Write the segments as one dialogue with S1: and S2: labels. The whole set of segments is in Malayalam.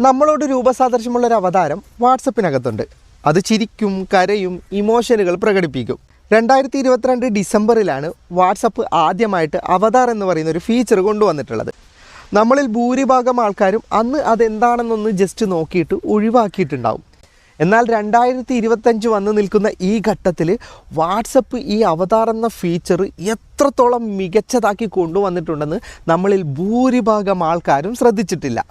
S1: നമ്മളോട് രൂപസാദൃശ്യമുള്ള ഒരു അവതാരം വാട്സപ്പിനകത്തുണ്ട്. അത് ചിരിക്കും കരയും ഇമോഷനുകൾ പ്രകടിപ്പിക്കും. രണ്ടായിരത്തി ഇരുപത്തിരണ്ട് ഡിസംബറിലാണ് വാട്സപ്പ് ആദ്യമായിട്ട് അവതാർ എന്ന് പറയുന്ന ഒരു ഫീച്ചർ കൊണ്ടുവന്നിട്ടുള്ളത്. നമ്മളിൽ ഭൂരിഭാഗം ആൾക്കാരും അന്ന് അതെന്താണെന്നൊന്ന് ജസ്റ്റ് നോക്കിയിട്ട് ഒഴിവാക്കിയിട്ടുണ്ടാവും. എന്നാൽ രണ്ടായിരത്തി ഇരുപത്തഞ്ച് വന്ന് നിൽക്കുന്ന ഈ ഘട്ടത്തിൽ വാട്സപ്പ് ഈ അവതാർ എന്ന ഫീച്ചർ എത്രത്തോളം മികച്ചതാക്കി കൊണ്ടുവന്നിട്ടുണ്ടെന്ന് നമ്മളിൽ ഭൂരിഭാഗം ആൾക്കാരും ശ്രദ്ധിച്ചിട്ടില്ല.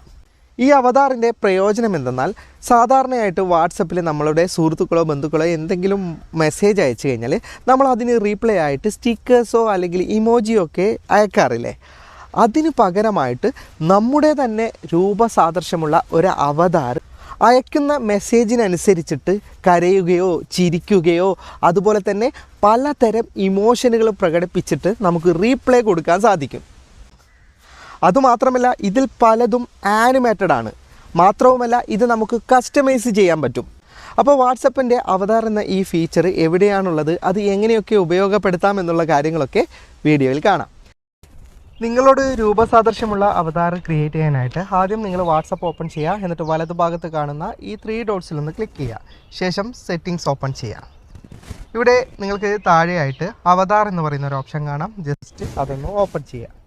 S1: ഈ അവതാറിന്റെ പ്രയോജനം എന്തെന്നാൽ സാധാരണയായിട്ട് വാട്സപ്പിൽ നമ്മളുടെ സുഹൃത്തുക്കളോ ബന്ധുക്കളോ എന്തെങ്കിലും മെസ്സേജ് അയച്ചു കഴിഞ്ഞാൽ നമ്മൾ അതിന് റീപ്ലൈ ആയിട്ട് സ്റ്റിക്കേഴ്സോ അല്ലെങ്കിൽ ഇമോജിയോ ഒക്കെ അയക്കാറില്ലേ? അതിന് പകരമായിട്ട് നമ്മുടെ തന്നെ രൂപസാദൃശ്യമുള്ള ഒരു അവതാർ അയക്കുന്ന മെസ്സേജിനനുസരിച്ചിട്ട് കരയുകയോ ചിരിക്കുകയോ അതുപോലെ തന്നെ പലതരം ഇമോഷനുകൾ പ്രകടിപ്പിച്ചിട്ട് നമുക്ക് റീപ്ലൈ കൊടുക്കാൻ സാധിക്കും. അതുമാത്രമല്ല ഇതിൽ പലതും ആനിമേറ്റഡ് ആണ്. മാത്രവുമല്ല ഇത് നമുക്ക് കസ്റ്റമൈസ് ചെയ്യാൻ പറ്റും. അപ്പോൾ വാട്സപ്പിന്റെ അവതാർ എന്ന ഈ ഫീച്ചർ എവിടെയാണുള്ളത്? അത് എങ്ങനെയൊക്കെ ഉപയോഗപ്പെടുത്താം എന്നുള്ള കാര്യങ്ങളൊക്കെ വീഡിയോയിൽ കാണാം. നിങ്ങളോട് രൂപസാദൃശ്യമുള്ള അവതാർ ക്രിയേറ്റ് ചെയ്യാനായിട്ട് ആദ്യം നിങ്ങൾ വാട്സപ്പ് ഓപ്പൺ ചെയ്യുക. എന്നിട്ട് വലതുഭാഗത്ത് കാണുന്ന ഈ ത്രീ ഡോട്ട്സിൽ ഒന്ന് ക്ലിക്ക് ചെയ്യുക. ശേഷം സെറ്റിങ്സ് ഓപ്പൺ ചെയ്യുക. ഇവിടെ നിങ്ങൾക്ക് താഴെയായിട്ട് അവതാർ എന്ന് പറയുന്ന ഒരു ഓപ്ഷൻ കാണാം. ജസ്റ്റ് അതൊന്ന് ഓപ്പൺ ചെയ്യുക.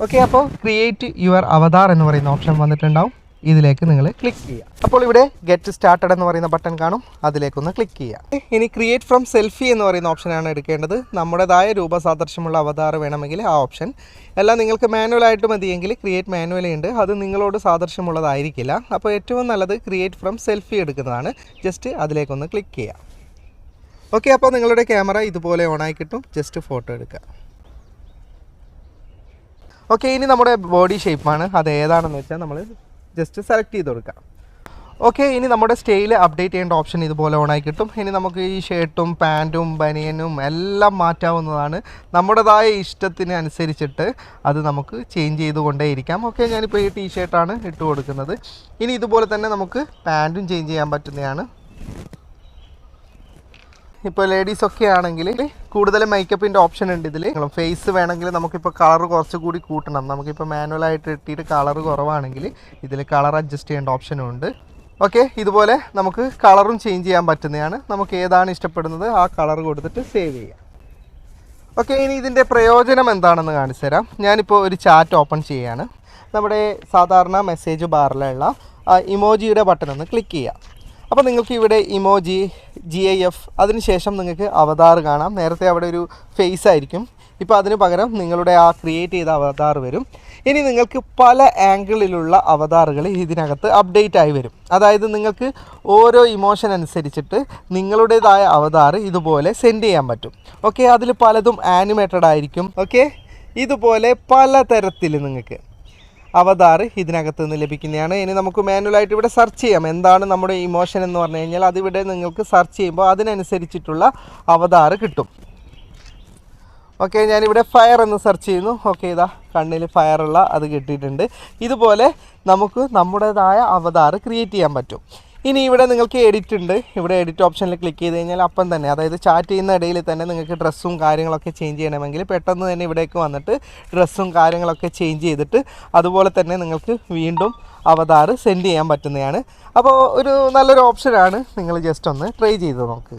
S1: ഓക്കെ അപ്പോൾ ക്രിയേറ്റ് യുവർ അവതാർ എന്ന് പറയുന്ന ഓപ്ഷൻ വന്നിട്ടുണ്ടാവും. ഇതിലേക്ക് നിങ്ങൾ ക്ലിക്ക് ചെയ്യുക. അപ്പോൾ ഇവിടെ ഗെറ്റ് സ്റ്റാർട്ടഡ് എന്ന് പറയുന്ന ബട്ടൺ കാണും. അതിലേക്കൊന്ന് ക്ലിക്ക് ചെയ്യുക. ഇനി ക്രിയേറ്റ് ഫ്രം സെൽഫി എന്ന് പറയുന്ന ഓപ്ഷനാണ് എടുക്കേണ്ടത്. നമ്മുടേതായ രൂപസാദൃശ്യമുള്ള അവതാർ വേണമെങ്കിൽ ആ ഓപ്ഷൻ എല്ലാം നിങ്ങൾക്ക് മാനുവലായിട്ട് മതിയെങ്കിൽ ക്രിയേറ്റ് മാനുവലി ഉണ്ട്. അത് നിങ്ങളോട് സാദൃശ്യമുള്ളതായിരിക്കില്ല. അപ്പോൾ ഏറ്റവും നല്ലത് ക്രിയേറ്റ് ഫ്രം സെൽഫി എടുക്കുന്നതാണ്. ജസ്റ്റ് അതിലേക്കൊന്ന് ക്ലിക്ക് ചെയ്യുക. ഓക്കെ അപ്പോൾ നിങ്ങളുടെ ക്യാമറ ഇതുപോലെ ഓണായി കിട്ടും. ജസ്റ്റ് ഫോട്ടോ എടുക്കുക. ഓക്കെ ഇനി നമ്മുടെ ബോഡി ഷേപ്പാണ് അത് ഏതാണെന്ന് വെച്ചാൽ നമ്മൾ ജസ്റ്റ് സെലക്ട് ചെയ്ത് കൊടുക്കാം. ഓക്കെ ഇനി നമ്മുടെ സ്റ്റൈൽ അപ്ഡേറ്റ് ചെയ്യേണ്ട ഓപ്ഷൻ ഇതുപോലെ ഓണായി കിട്ടും. ഇനി നമുക്ക് ഈ ഷർട്ടും പാന്റും ബനിയനും എല്ലാം മാറ്റാവുന്നതാണ്. നമ്മുടേതായ ഇഷ്ടത്തിന് അനുസരിച്ചിട്ട് അത് നമുക്ക് ചേഞ്ച് ചെയ്തുകൊണ്ടേയിരിക്കാം ഓക്കെ ഞാനിപ്പോൾ ഈ ടീ ഷർട്ടാണ് ഇട്ട് കൊടുക്കുന്നത്. ഇനി ഇതുപോലെ തന്നെ നമുക്ക് പാന്റും ചേഞ്ച് ചെയ്യാൻ പറ്റുന്നതാണ്. ഇപ്പോൾ ലേഡീസ് ഒക്കെ ആണെങ്കിൽ കൂടുതൽ മേക്കപ്പിന്റെ ഓപ്ഷൻ ഉണ്ട് ഇതിൽ ഫേസ് വേണമെങ്കിൽ നമുക്കിപ്പോൾ കളർ കുറച്ചുകൂടി കൂട്ടണം. നമുക്കിപ്പോൾ മാനുവലായിട്ട് ഇട്ടിട്ട് കളർ കുറവാണെങ്കിൽ ഇതിൽ കളർ അഡ്ജസ്റ്റ് ചെയ്യേണ്ട ഓപ്ഷനും ഉണ്ട്. ഓക്കെ ഇതുപോലെ നമുക്ക് കളറും ചേഞ്ച് ചെയ്യാൻ പറ്റുന്നതാണ്. നമുക്ക് ഏതാണ് ഇഷ്ടപ്പെടുന്നത് ആ കളർ കൊടുത്തിട്ട് സേവ് ചെയ്യാം. ഓക്കെ ഇനി ഇതിന്റെ പ്രയോജനം എന്താണെന്ന് കാണിച്ചു തരാം. ഞാനിപ്പോൾ ഒരു ചാറ്റ് ഓപ്പൺ ചെയ്യുകയാണ് നമ്മുടെ സാധാരണ മെസ്സേജ് ബാറിലുള്ള ഇമോജിയുടെ ബട്ടൺ ഒന്ന് ക്ലിക്ക് ചെയ്യാം. അപ്പോൾ നിങ്ങൾക്ക് ഇവിടെ ഇമോജി ജി ഐ എഫ് അതിനുശേഷം നിങ്ങൾക്ക് അവതാർ കാണാം. നേരത്തെ അവിടെ ഒരു ഫേസ് ആയിരിക്കും. ഇപ്പോൾ അതിന് പകരം നിങ്ങളുടെ ആ ക്രിയേറ്റ് ചെയ്ത അവതാർ വരും. ഇനി നിങ്ങൾക്ക് പല ആംഗിളിലുള്ള അവതാറുകൾ ഇതിനകത്ത് അപ്ഡേറ്റ് ആയി വരും. അതായത് നിങ്ങൾക്ക് ഓരോ ഇമോഷൻ അനുസരിച്ചിട്ട് നിങ്ങളുടേതായ അവതാർ ഇതുപോലെ സെൻഡ് ചെയ്യാൻ പറ്റും. ഓക്കെ അതിൽ പലതും ആനിമേറ്റഡ് ആയിരിക്കും. ഓക്കെ ഇതുപോലെ പല തരത്തിൽ നിങ്ങൾക്ക് അവതാർ ഇതിനകത്ത് നിന്ന് ലഭിക്കുന്നതാണ്. ഇനി നമുക്ക് മാനുവലായിട്ട് ഇവിടെ സെർച്ച് ചെയ്യാം. എന്താണ് നമ്മുടെ ഇമോഷൻ എന്ന് പറഞ്ഞു കഴിഞ്ഞാൽ അതിവിടെ നിങ്ങൾക്ക് സെർച്ച് ചെയ്യുമ്പോൾ അതിനനുസരിച്ചിട്ടുള്ള അവതാർ കിട്ടും. ഓക്കെ ഞാനിവിടെ ഫയർ എന്ന് സെർച്ച് ചെയ്യുന്നു. ഓക്കെ ഇതാ കണ്ണിൽ ഫയറുള്ള അത് കിട്ടിയിട്ടുണ്ട്. ഇതുപോലെ നമുക്ക് നമ്മുടേതായ അവതാർ ക്രിയേറ്റ് ചെയ്യാൻ പറ്റും. ഇനി ഇവിടെ നിങ്ങൾക്ക് എഡിറ്റ് ഉണ്ട്. ഇവിടെ എഡിറ്റ് ഓപ്ഷനിൽ ക്ലിക്ക് ചെയ്ത് കഴിഞ്ഞാൽ അപ്പം തന്നെ അതായത് ചാറ്റ് ചെയ്യുന്ന ഇടയിൽ തന്നെ നിങ്ങൾക്ക് ഡ്രസ്സും കാര്യങ്ങളൊക്കെ ചേഞ്ച് ചെയ്യണമെങ്കിൽ പെട്ടെന്ന് തന്നെ ഇവിടേക്ക് വന്നിട്ട് ഡ്രസ്സും കാര്യങ്ങളൊക്കെ ചേഞ്ച് ചെയ്തിട്ട് അതുപോലെ തന്നെ നിങ്ങൾക്ക് വീണ്ടും അവതാർ സെൻഡ് ചെയ്യാൻ പറ്റുന്നതാണ്. അപ്പോൾ ഒരു നല്ലൊരു ഓപ്ഷനാണ് നിങ്ങൾ ജസ്റ്റ് ഒന്ന് ട്രൈ ചെയ്ത് നോക്ക്.